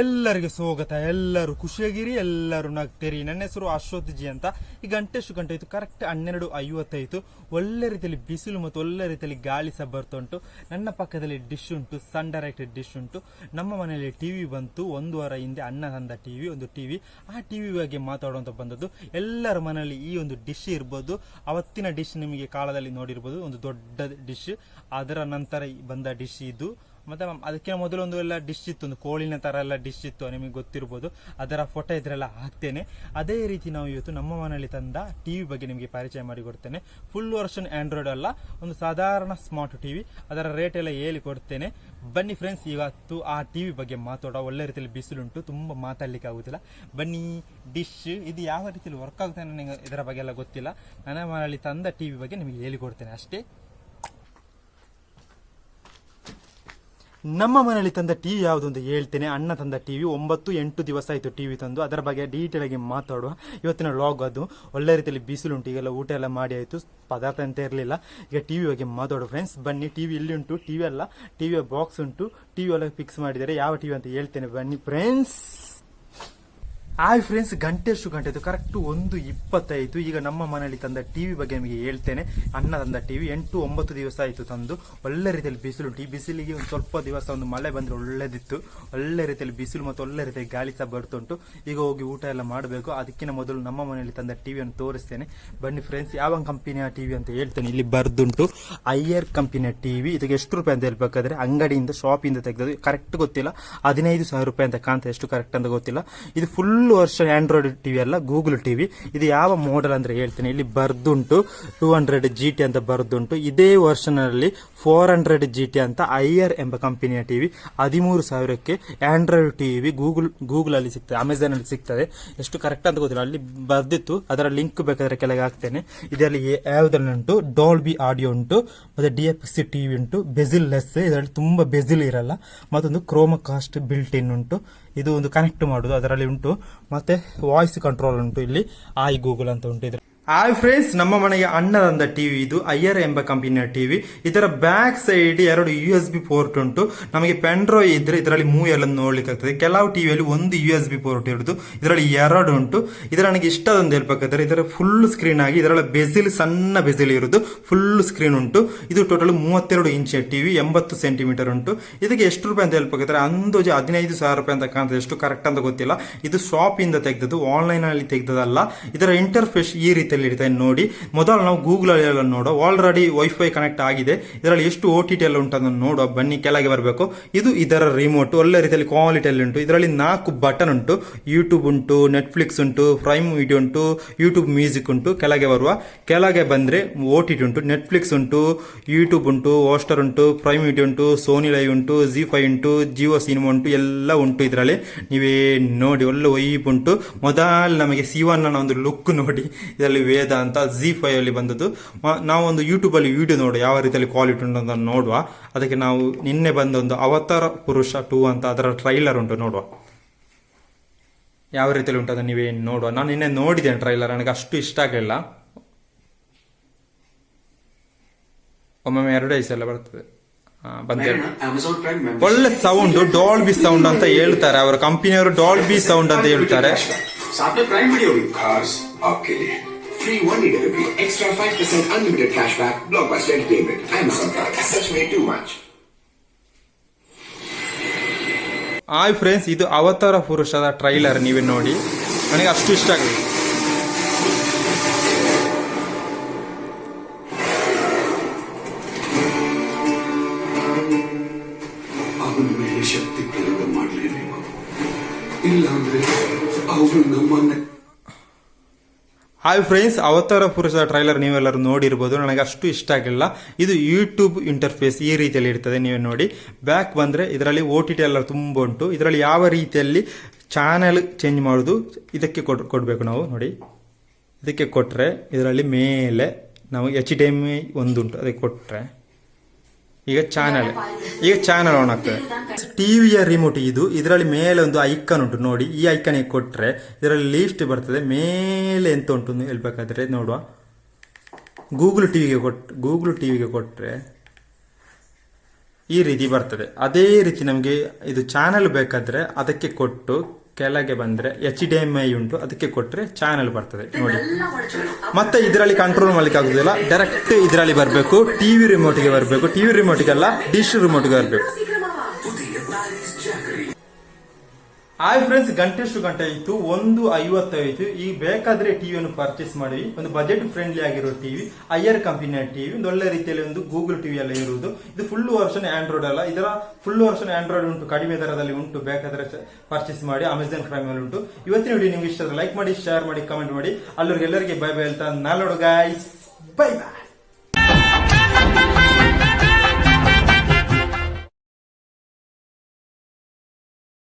ಎಲ್ಲರಿಗೆ ಸ್ವಾಗತ, ಎಲ್ಲರೂ ಖುಷಿಯಾಗಿರಿ, ಎಲ್ಲರೂ ನಗ್ತೀರಿ. ನನ್ನ ಹೆಸರು ಅಶ್ವಥ್ ಜಿ ಅಂತ. ಈ ಗಂಟೆ ಎಷ್ಟು ಗಂಟೆ ಆಯಿತು ಕರೆಕ್ಟ್ ಹನ್ನೆರಡು ಐವತ್ತೈತು ಒಳ್ಳೆ ರೀತಿಯಲ್ಲಿ ಬಿಸಿಲು ಮತ್ತು ಒಳ್ಳೆ ರೀತಿಯಲ್ಲಿ ಗಾಳಿ ಸಹ ಬರ್ತಾ ನನ್ನ ಪಕ್ಕದಲ್ಲಿ ಡಿಶ್ ಉಂಟು ಸನ್ ಡೈರೆಕ್ಟೆಡ್ ಡಿಶ್ ಉಂಟು. ನಮ್ಮ ಮನೆಯಲ್ಲಿ ಟಿ ವಿ ಬಂತು, ಒಂದು ವಾರ ಹಿಂದೆ ಅನ್ನ ತಂದ ಟಿವಿ ಒಂದು ಟಿ ವಿ ಆ ಟಿ ವಿ ಬಗ್ಗೆ ಮಾತಾಡುವಂಥ ಬಂದದ್ದು, ಎಲ್ಲರ ಮನೆಯಲ್ಲಿ ಈ ಒಂದು ಡಿಶ್ ಇರ್ಬೋದು. ಅವತ್ತಿನ ಡಿಶ್ ನಿಮಗೆ ಕಾಲದಲ್ಲಿ ನೋಡಿರ್ಬೋದು, ಒಂದು ದೊಡ್ಡ ಡಿಶ್ ಅದರ ನಂತರ ಬಂದ ಡಿಶ್ ಇದು. ಮತ್ತೆ ಅದಕ್ಕೆ ಮೊದಲು ಒಂದು ಎಲ್ಲ ಡಿಶ್ ಇತ್ತು, ಒಂದು ಕೋಳಿನ ತರ ಎಲ್ಲ ಡಿಶ್ ಇತ್ತು, ನಿಮಗೆ ಗೊತ್ತಿರ್ಬೋದು. ಅದರ ಫೋಟೋ ಇದ್ರೆಲ್ಲ ಹಾಕ್ತೇನೆ. ಅದೇ ರೀತಿ ನಾವು ಇವತ್ತು ನಮ್ಮ ಮನೆಯಲ್ಲಿ ತಂದ ಟಿವಿ ಬಗ್ಗೆ ನಿಮಗೆ ಪರಿಚಯ ಮಾಡಿಕೊಡ್ತೇನೆ ಫುಲ್ ವರ್ಷನ್ ಆಂಡ್ರಾಯ್ಡ್ ಅಲ್ಲ, ಒಂದು ಸಾಧಾರಣ ಸ್ಮಾರ್ಟ್ ಟಿವಿ ಅದರ ರೇಟ್ ಎಲ್ಲ ಹೇಳಿ ಕೊಡ್ತೇನೆ. ಬನ್ನಿ ಫ್ರೆಂಡ್ಸ್ ಇವತ್ತು ಆ ಟಿವಿ ಬಗ್ಗೆ ಮಾತಾಡೋ ಒಳ್ಳೆ ರೀತಿಯಲ್ಲಿ ಬಿಸಿಲುಂಟು, ತುಂಬಾ ಮಾತಾಡ್ಲಿಕ್ಕೆ ಆಗುತ್ತಿಲ್ಲ ಬನ್ನಿ ಡಿಶ್ ಇದು ಯಾವ ರೀತಿಯಲ್ಲಿ ವರ್ಕ್ ಆಗುತ್ತೆ ನನಗೆ ಇದರ ಬಗ್ಗೆ ಎಲ್ಲ ಗೊತ್ತಿಲ್ಲ. ನನ್ನ ಮನೆಯಲ್ಲಿ ತಂದ ಟಿವಿ ಬಗ್ಗೆ ನಿಮಗೆ ಹೇಳಿಕೊಡ್ತೇನೆ ಅಷ್ಟೇ. ನಮ್ಮ ಮನೆಯಲ್ಲಿ ತಂದ ಟಿ ವಿ ಯಾವುದು ಅಂತ ಹೇಳ್ತೇನೆ. ಅಣ್ಣ ತಂದ ಟಿ ವಿ. ಒಂಬತ್ತು, ಎಂಟು ದಿವಸ ಆಯಿತು ಟಿ ವಿ ತಂದು. ಅದರ ಬಗ್ಗೆ ಡೀಟೇಲ್ ಆಗಿ ಮಾತಾಡುವ. ಇವತ್ತಿನ ಲಾಗ್ ಅದು. ಒಳ್ಳೆ ರೀತಿಯಲ್ಲಿ ಬಿಸಿಲುಂಟು ಈಗೆಲ್ಲ ಊಟ ಎಲ್ಲ ಮಾಡಿ ಆಯಿತು. ಪದಾರ್ಥ ಅಂತ ಇರಲಿಲ್ಲ. ಈಗ ಟಿವಿ ಬಗ್ಗೆ ಮಾತಾಡುವ. ಫ್ರೆಂಡ್ಸ್ ಬನ್ನಿ. ಟಿ ವಿ ಇಲ್ಲಿ ಉಂಟು. ಟಿವಿ ಅಲ್ಲ. ಟಿವಿಯ ಬಾಕ್ಸ್ ಉಂಟು. ಟಿ ವಿ ಎಲ್ಲ ಫಿಕ್ಸ್ ಮಾಡಿದರೆ ಯಾವ ಟಿ ವಿ ಅಂತ ಹೇಳ್ತೇನೆ. ಬನ್ನಿ. ಫ್ರೆಂಡ್ಸ್ ಹಾಯ್ ಫ್ರೆಂಡ್ಸ್ ಗಂಟೆ ಎಷ್ಟು ಗಂಟೆ ಆಯ್ತು ಕರೆಕ್ಟ್ ಒಂದು ಇಪ್ಪತ್ತೈದು. ಈಗ ನಮ್ಮ ಮನೆಯಲ್ಲಿ ತಂದ ಟಿವಿ ಬಗ್ಗೆ ನಿಮಗೆ ಹೇಳ್ತೇನೆ. ಅಣ್ಣ ತಂದ ಟಿವಿ ಎಂಟು ಒಂಬತ್ತು ದಿವಸ ಆಯಿತು ತಂದು. ಒಳ್ಳೆ ರೀತಿಯಲ್ಲಿ ಬಿಸಿಲು ಈ ಬಿಸಿಲಿಗೆ ಒಂದು ಸ್ವಲ್ಪ ದಿವಸ ಒಂದು ಮಳೆ ಬಂದರೆ ಒಳ್ಳೆದಿತ್ತು. ಒಳ್ಳೆ ರೀತಿಯಲ್ಲಿ ಬಿಸಿಲು ಮತ್ತು ಒಳ್ಳೆ ರೀತಿಯಲ್ಲಿ ಗಾಳಿ ಸಹ ಬರ್ತುಂಟು ಈಗ ಹೋಗಿ ಊಟ ಎಲ್ಲ ಮಾಡಬೇಕು. ಅದಕ್ಕಿಂತ ಮೊದಲು ನಮ್ಮ ಮನೆಯಲ್ಲಿ ತಂದ ಟಿವಿಯನ್ನು ತೋರಿಸ್ತೇನೆ. ಬನ್ನಿ ಫ್ರೆಂಡ್ಸ್ ಯಾವ ಕಂಪನಿಯ ಟಿವಿ ಅಂತ ಹೇಳ್ತೇನೆ. ಇಲ್ಲಿ ಬರ್ದುಂಟು. ಐಯರ್ ಕಂಪನಿಯ ಟಿವಿ ಇದಕ್ಕೆ ಎಷ್ಟು ರೂಪಾಯಿ ಅಂತ ಹೇಳ್ಬೇಕಾದ್ರೆ ಅಂಗಡಿಯಿಂದ ಶಾಪಿಂದ ತೆಗೆದು ಕರೆಕ್ಟ್ ಗೊತ್ತಿಲ್ಲ. ಹದಿನೈದು ಸಾವಿರ ರೂಪಾಯಿ ಅಂತ ಕಾಣ್ತಾ ಎಷ್ಟು ಕರೆಕ್ಟ್ ಅಂತ ಗೊತ್ತಿಲ್ಲ. ಇದು ಫುಲ್ ವರ್ಷ ಆಂಡ್ರಾಯ್ಡ್ ಟಿವಿ ಅಲ್ಲ ಗೂಗಲ್ ಟಿವಿ ಇದು ಯಾವ ಮಾಡೆಲ್ ಅಂದ್ರೆ ಹೇಳ್ತೇನೆ. ಇಲ್ಲಿ ಬರ್ದುಂಟು ಟೂ ಹಂಡ್ರೆಡ್ ಜಿ ಟಿ ಅಂತ ಬರ್ದುಂಟು. ಇದೇ ವರ್ಷನ್ ಅಲ್ಲಿ ಫೋರ್ ಹಂಡ್ರೆಡ್ ಜಿ ಟಿ ಅಂತ ಐಯರ್ ಎಂಬ ಕಂಪನಿಯ ಟಿವಿ ಹದಿಮೂರು ಸಾವಿರಕ್ಕೆ ಆಂಡ್ರಾಯ್ಡ್ ಟಿವಿ ಗೂಗಲ್ ಗೂಗಲ್ ಅಲ್ಲಿ ಸಿಗ್ತದೆ ಅಮೆಝಾನ್ ಅಲ್ಲಿ ಸಿಗ್ತದೆ. ಎಷ್ಟು ಕರೆಕ್ಟ್ ಅಂತ ಗೊತ್ತಿಲ್ಲ. ಅಲ್ಲಿ ಬರ್ದಿತ್ತು. ಅದರ ಲಿಂಕ್ ಬೇಕಾದ್ರೆ ಕೆಳಗೆ ಹಾಕ್ತೇನೆ. ಇದರಲ್ಲಿ ಯಾವುದ್ರಲ್ಲಿ ಉಂಟು ಡಾಲ್ಬಿ ಆಡಿಯೋ ಉಂಟು, ಮತ್ತೆ ಡಿ ಎಫ್ ಸಿ ಟಿವಿ ಉಂಟು ಬೆಜಿಲ್ ಲೆಸ್ ಇದರಲ್ಲಿ ತುಂಬಾ ಬೆಜಿಲ್ ಇರಲ್ಲ. ಮತ್ತೊಂದು ಕ್ರೋಮ ಕಾಸ್ಟ್ ಬಿಲ್ಟ್ ಇನ್ ಉಂಟು. ಇದು ಒಂದು ಕನೆಕ್ಟ್ ಮಾಡುದು, ಅದರಲ್ಲಿ ಉಂಟು. ಮತ್ತೆ ವಾಯ್ಸ್ ಕಂಟ್ರೋಲ್ ಉಂಟು ಇಲ್ಲಿ. ಐ ಗೂಗಲ್ ಅಂತ ಉಂಟು ಇದ್ರ ಹಾಯ್ ಫ್ರೆಂಡ್ಸ್, ನಮ್ಮ ಮನೆಗೆ ಅಣ್ಣದಂದ ಟಿವಿ ಇದು, ಅಯ್ಯರ್ ಎಂಬ ಕಂಪನಿಯ ಟಿವಿ ಇದರ ಬ್ಯಾಕ್ ಸೈಡ್ ಎರಡು ಯು ಎಸ್ ಬಿ ಪೋರ್ಟ್ ಉಂಟು. ನಮಗೆ ಪೆಂಡ್ರೋ ಇದ್ರೆ ಇದರಲ್ಲಿ ಮೂವಿ ಎಲ್ಲ ನೋಡ್ಲಿಕ್ಕೆ ಆಗ್ತದೆ ಕೆಲವು ಟಿವಿಯಲ್ಲಿ ಒಂದು ಯು ಎಸ್ ಬಿ ಪೋರ್ಟ್ ಇರುದು. ಇದರಲ್ಲಿ ಎರಡು ಉಂಟು. ಇದರ ನನಗೆ ಇಷ್ಟದೊಂದು ಹೇಳ್ಬೇಕಾದ್ರೆ, ಇದರ ಫುಲ್ ಸ್ಕ್ರೀನ್ ಆಗಿ ಇದರಲ್ಲಿ ಬೆಸಿಲ್, ಸಣ್ಣ ಬೆಸಿಲ್ ಇರುದು. ಫುಲ್ ಸ್ಕ್ರೀನ್ ಉಂಟು. ಇದು ಟೋಟಲ್ ಮೂವತ್ತೆರಡು ಇಂಚಿನ ಟಿವಿ ಎಂಬತ್ತು ಸೆಂಟಿಮೀಟರ್ ಉಂಟು. ಇದಕ್ಕೆ ಎಷ್ಟು ರೂಪಾಯಿ ಅಂತ ಹೇಳ್ಬೇಕಾದ್ರೆ, ಅಂದಾಜು ಹದಿನೈದು ಸಾವಿರ ರೂಪಾಯಿ ಅಂತ ಕಾಣ್ತದೆ. ಎಷ್ಟು ಕರೆಕ್ಟ್ ಅಂತ ಗೊತ್ತಿಲ್ಲ. ಇದು ಶಾಪ್ ಇಂದ ತೆಗೆದದ್ದು ಆನ್ಲೈನ್ ಅಲ್ಲಿ ತೆಗೆದದಲ್ಲ ಇದರ ಇಂಟರ್ಫೇಸ್ ಈ ರೀತಿಯಲ್ಲಿ ಇರ್ತದೆ ನೋಡಿ ಮೊದಲು ನಾವು ಗೂಗಲ್ ಅಲ್ಲಿ ನೋಡೋ ಆಲ್ರೆಡಿ ವೈಫೈ ಕನೆಕ್ಟ್ ಆಗಿದೆ. ಇದರಲ್ಲಿ ಎಷ್ಟು ಓ ಟಿ ಟಿ ಎಲ್ಲ ಉಂಟು ಅದನ್ನು ನೋಡುವ ಬನ್ನಿ ಕೆಳಗೆ ಬರಬೇಕು. ಇದು ಇದರ ರಿಮೋಟ್ ಒಳ್ಳೆ ರೀತಿಯಲ್ಲಿ ಕ್ವಾಲಿಟಿಯಲ್ಲಿ ಉಂಟು. ಇದರಲ್ಲಿ ನಾಲ್ಕು ಬಟನ್ ಉಂಟು. ಯೂಟ್ಯೂಬ್ ಉಂಟು ನೆಟ್ಫ್ಲಿಕ್ಸ್ ಉಂಟು ಪ್ರೈಮ್ ವಿಡಿಯೋ ಉಂಟು ಯೂಟ್ಯೂಬ್ ಮ್ಯೂಸಿಕ್ ಉಂಟು, ಕೆಳಗೆ ಬರುವ. ಕೆಳಗೆ ಬಂದರೆ ಓ ಟಿ ಟಿ ಉಂಟು ನೆಟ್ಫ್ಲಿಕ್ಸ್ ಉಂಟು ಯೂಟ್ಯೂಬ್ ಉಂಟು ಹಾಸ್ಟರ್ ಉಂಟು ಪ್ರೈಮ್ ವಿಡಿಯೋ ಉಂಟು ಸೋನಿ ಲೈವ್ ಉಂಟು ಜಿ ಫೈ ಉಂಟು ಜಿಯೋ ಸಿನಿಮಾ ಉಂಟು, ಎಲ್ಲ ಉಂಟು ಇದರಲ್ಲಿ. ನೀವೇ ನೋಡಿ, ಒಳ್ಳೆ ವೈಪ್ ಉಂಟು. ಮೊದಲು ನಮಗೆ ಸಿವನ್ನ ಒಂದು ಲುಕ್ ನೋಡಿ. ಇದರಲ್ಲಿ ವೇದ ಅಂತ ಜಿ ಫೈವ್ ಅಲ್ಲಿ ಬಂದದ್ದು. ನಾವು ಒಂದು ಯೂಟ್ಯೂಬ್ ಅಲ್ಲಿ ವಿಡಿಯೋ ನೋಡುವ ಯಾವ ರೀತಿಯಲ್ಲಿ ಕ್ವಾಲಿಟಿ ಉಂಟು ಅಂತ ನೋಡುವ. ಅದಕ್ಕೆ ನಾವು ನಿನ್ನೆ ಬಂದ ಒಂದು ಅವತಾರ ಪುರುಷ ಟೂ ಅಂತ ಅದರ ಟ್ರೈಲರ್ ಉಂಟು ನೋಡುವ. ಯಾವ ರೀತಿಯಲ್ಲಿ ಉಂಟು ಅದನ್ನು ನೀವೇ ನೋಡುವ. ನಾನು ನಿನ್ನೆ ನೋಡಿದ್ದೇನೆ ಟ್ರೈಲರ್ ನನಗೆ ಅಷ್ಟು ಇಷ್ಟ ಆಗಲಿಲ್ಲ. ಒಮ್ಮೊಮ್ಮೆ ಎರಡು ಐಸೆಲ್ಲ ಬರ್ತದೆ. ಆ, ಬಂತೇಳಿ Amazon Prime ಒಳ್ಳೆ ಸೌಂಡ್ ಡಾಲ್ಬಿ ಸೌಂಡ್ ಅಂತ ಹೇಳ್ತಾರೆ ಅವರ. ಕಂಪನಿಯವರು ಡಾಲ್ಬಿ ಸೌಂಡ್ ಅಂತ ಹೇಳ್ತಾರೆ. Free one-day delivery, extra 5% unlimited cashback, Blockbuster Entertainment, Amazon Prime. Such way too much. Hi friends ಇದು ಅವತಾರ ಪುರುಷದ ಟ್ರೈಲರ್ ನೀವೇ ನೋಡಿ ನನಗೆ ಅಷ್ಟು ಇಷ್ಟ ಆಗಿದೆ ಅವನ ಮೇಲೆ ಶಕ್ತಿ ಪ್ರಯೋಗ ಮಾಡಲೇಬೇಕು ಇಲ್ಲಾಂದ್ರೆ ಅವರು ನಮ್ಮನ್ನ ಹಾಯ್ ಫ್ರೆಂಡ್ಸ್, ಅವತಾರ ಪುರುಷ ಟ್ರೈಲರ್ ನೀವೆಲ್ಲರೂ ನೋಡಿರ್ಬೋದು. ನನಗೆ ಅಷ್ಟು ಇಷ್ಟ ಆಗಲಿಲ್ಲ ಇದು ಯೂಟ್ಯೂಬ್ ಇಂಟರ್ಫೇಸ್ ಈ ರೀತಿಯಲ್ಲಿ ಇರ್ತದೆ, ನೀವೇ ನೋಡಿ. ಬ್ಯಾಕ್ ಬಂದರೆ ಇದರಲ್ಲಿ ಓ ಟಿ ಟಿ ಎಲ್ಲ ತುಂಬ ಉಂಟು. ಇದರಲ್ಲಿ ಯಾವ ರೀತಿಯಲ್ಲಿ ಚಾನೆಲ್ ಚೇಂಜ್ ಮಾಡೋದು, ಇದಕ್ಕೆ ಕೊಟ್ಟು ಕೊಡಬೇಕು ನಾವು, ನೋಡಿ. ಇದಕ್ಕೆ ಕೊಟ್ಟರೆ ಇದರಲ್ಲಿ ಮೇಲೆ ನಾವು ಎಚ್ ಡಿ ಎಂ ಐ ಒಂದುಂಟು ಅದಕ್ಕೆ ಕೊಟ್ಟರೆ ಈಗ ಚಾನಲ್ ಈಗ ಚಾನಲ್ ಆನ್ ಆಗ್ತದೆ. ಟಿವಿಯ ರಿಮೋಟ್ ಇದು, ಇದರಲ್ಲಿ ಮೇಲೆ ಒಂದು ಐಕನ್ ಉಂಟು, ನೋಡಿ, ಈ ಐಕನ್ ಕೊಟ್ಟರೆ ಇದರಲ್ಲಿ ಲೀಸ್ಟ್ ಬರ್ತದೆ, ಮೇಲೆ ಎಂತ ಉಂಟು ಹೇಳ್ಬೇಕಾದ್ರೆ ನೋಡುವ. ಗೂಗಲ್ ಟಿವಿಗೆ ಕೊಟ್ ಗೂಗಲ್ ಟಿವಿಗೆ ಕೊಟ್ಟರೆ ಈ ರೀತಿ ಬರ್ತದೆ. ಅದೇ ರೀತಿ ನಮಗೆ ಇದು ಚಾನಲ್ ಬೇಕಾದ್ರೆ ಅದಕ್ಕೆ ಕೊಟ್ಟು ಕೆಳಗೆ ಬಂದ್ರೆ ಎಚ್ ಡಿ ಎಂ ಐ ಉಂಟು ಅದಕ್ಕೆ ಕೊಟ್ಟರೆ ಚಾನಲ್ ಬರ್ತದೆ ನೋಡಿ. ಮತ್ತೆ ಇದರಲ್ಲಿ ಕಂಟ್ರೋಲ್ ಮಾಡ್ಲಿಕ್ಕೆ ಆಗುದಿಲ್ಲ. ಡೈರೆಕ್ಟ್ ಇದರಲ್ಲಿ ಬರಬೇಕು ಟಿವಿ ರಿಮೋಟ್ಗೆ ಬರಬೇಕು. ಟಿವಿ ರಿಮೋಟ್ಗೆಲ್ಲ ಡಿಶ್ ರಿಮೋಟ್ಗೆ ಬರಬೇಕು. ಹಾಯ್ ಫ್ರೆಂಡ್ಸ್ ಗಂಟೆಷ್ಟು ಗಂಟೆ ಆಯಿತು, ಒಂದು ಐವತ್ತೈದು. ಈಗ ಬೇಕಾದ್ರೆ ಟಿವಿಯನ್ನು ಪರ್ಚೇಸ್ ಮಾಡಿ. ಒಂದು ಬಜೆಟ್ ಫ್ರೆಂಡ್ಲಿ ಆಗಿರೋ ಟಿವಿ ಐಆರ್ ಕಂಪನಿಯ ಟಿವಿ ಒಂದು ಒಳ್ಳೆ ರೀತಿಯಲ್ಲಿ ಒಂದು ಗೂಗಲ್ ಟಿವಿ ಎಲ್ಲ ಇರುವುದು. ಇದು ಫುಲ್ ವರ್ಷನ್ ಆಂಡ್ರಾಯ್ಡ್ ಅಲ್ಲ. ಇದರ ಫುಲ್ ವರ್ಷನ್ ಆಂಡ್ರಾಯ್ಡ್ ಉಂಟು. ಕಡಿಮೆ ದರದಲ್ಲಿ ಉಂಟು. ಬೇಕಾದ್ರೆ ಪರ್ಚೇಸ್ ಮಾಡಿ. ಅಮೆಝಾನ್ ಪ್ರೈಮ್ ಅಲ್ಲಿ ಉಂಟು. ಇವತ್ತಿನ ವಿಡಿಯೋ ನಿಮ್ಗೆ ಇಷ್ಟ ಲೈಕ್ ಮಾಡಿ ಶೇರ್ ಮಾಡಿ ಕಮೆಂಟ್ ಮಾಡಿ. ಅಲ್ಲಿ ಎಲ್ಲರಿಗೆ ಬೈ ಬೈ ಅಂತ. ನಾಳೋಡು ಗಾಯ್ಸ್ ಬೈ ಬಾಯ್